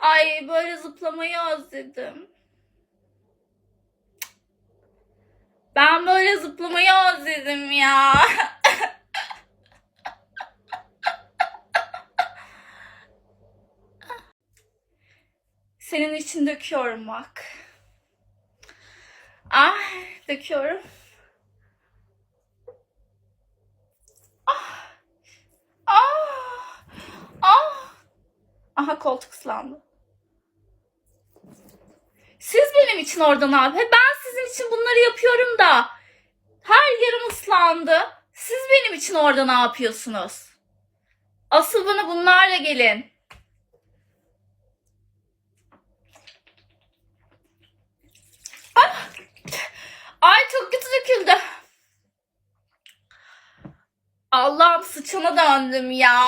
Ay böyle zıplamayı özledim. Ben böyle zıplamayı özledim ya. Senin için döküyorum bak. Ah, döküyorum. Ah, ah, ah. Aha koltuk ıslandı. Siz benim için orada ne yapıyorsunuz? Ben sizin için bunları yapıyorum da. Her yerim ıslandı. Siz benim için orada ne yapıyorsunuz? Asıl bana bunlarla gelin. Ah! Ay çok kötü döküldü. Allah'ım sıçana döndüm ya.